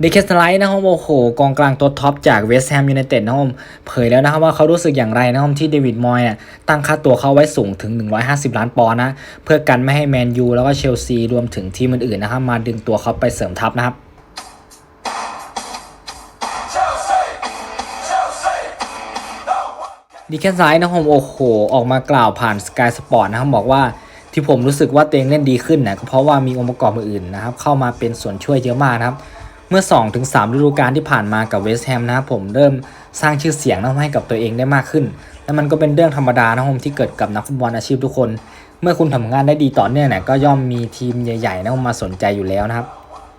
เดคสไลท์นะครับโอ้โหกองกลางตัวท็อปจากเวสต์แฮมยูไนเต็ดนะครับเผยแล้วนะครับว่าเขารู้สึกอย่างไรนะครับที่เดวิดมอยน์เนี่ยตั้งค่าตัวเขาไว้สูงถึง 150 ล้านปอนด์นะ เพื่อกันไม่ให้แมนยูแล้วก็เชลซีรวมถึงทีมอื่นๆนะครับมาดึงตัวเขาไปเสริมทัพนะครับดีแค่ซ้ายนะครับผมโอ้โห ออกมากล่าวผ่าน Sky Sport นะครับบอกว่าที่ผมรู้สึกว่าตัวเองเล่นดีขึ้นนะก็เพราะว่ามีองค์ประกอบอื่นๆนะครับเข้ามาเป็นส่วนช่วยเยอะมากนะครับ เมื่อ 2-3ฤดูกาลที่ผ่านมากับเวสต์แฮมนะครับผมเริ่มสร้างชื่อเสียงนะครับให้กับตัวเองได้มากขึ้น และมันก็เป็นเรื่องธรรมดานะครับผมที่เกิดกับนักฟุตบอลอาชีพทุกคน เมื่อคุณทำงานได้ดีต่อเนื่องเนี่ยก็ย่อมมีทีมใหญ่ๆนะมาสนใจอยู่แล้วนะครับ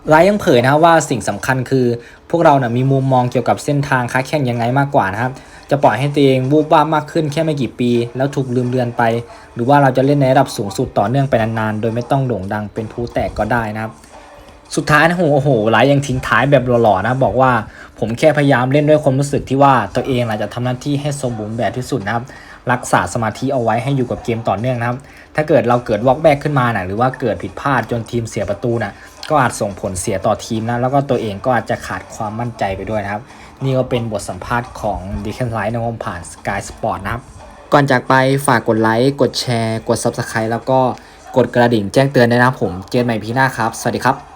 ไลฟ์ยังเผยนะว่าสิ่งสำคัญคือ พวกเราเนี่ยมีมุมมองเกี่ยวกับเส้นทางค้าแข่งยังไงมากกว่านะครับ จะปล่อยให้ตัวเองวูบวามากขึ้นแค่ไม่กี่ปี แล้วถูกลืมเลือนไป หรือว่าเราจะเล่นในระดับสูงสุดต่อเนื่องไปนานๆ โดยไม่ต้องโด่งดังเป็นผู้แตกก็ได้นะครับ สุดท้ายนะโอ้โหไลฟ์ยังทิ้งท้ายแบบหล่อๆนะบอกว่าผมแค่พยายามเล่นด้วยความรู้สึกที่ว่าตัวเองอาจจะทำหน้าที่ให้สมบูรณ์แบบที่สุดนะครับ รักษาสมาธิเอาไว้ให้อยู่กับเกมต่อเนื่องนะครับ ถ้าเกิดเราเกิดวอกแบกขึ้นมานะหรือว่าเกิดผิดพลาดจนทีมเสียประตูนะก็อาจส่งผลเสียต่อทีมนะแล้วก็ตัวเองก็อาจจะขาดความมั่นใจไปด้วยนะครับ นี่ก็เป็นบทสัมภาษณ์ของดีแคนไลท์นะครับผ่าน Sky Sport นะครับ ก่อนจากไปฝากกดไลค์กดแชร์ กด Subscribe แล้วก็กดกระดิ่งแจ้งเตือนด้วยนะผมเจอกันใหม่พีหน้าครับ สวัสดีครับ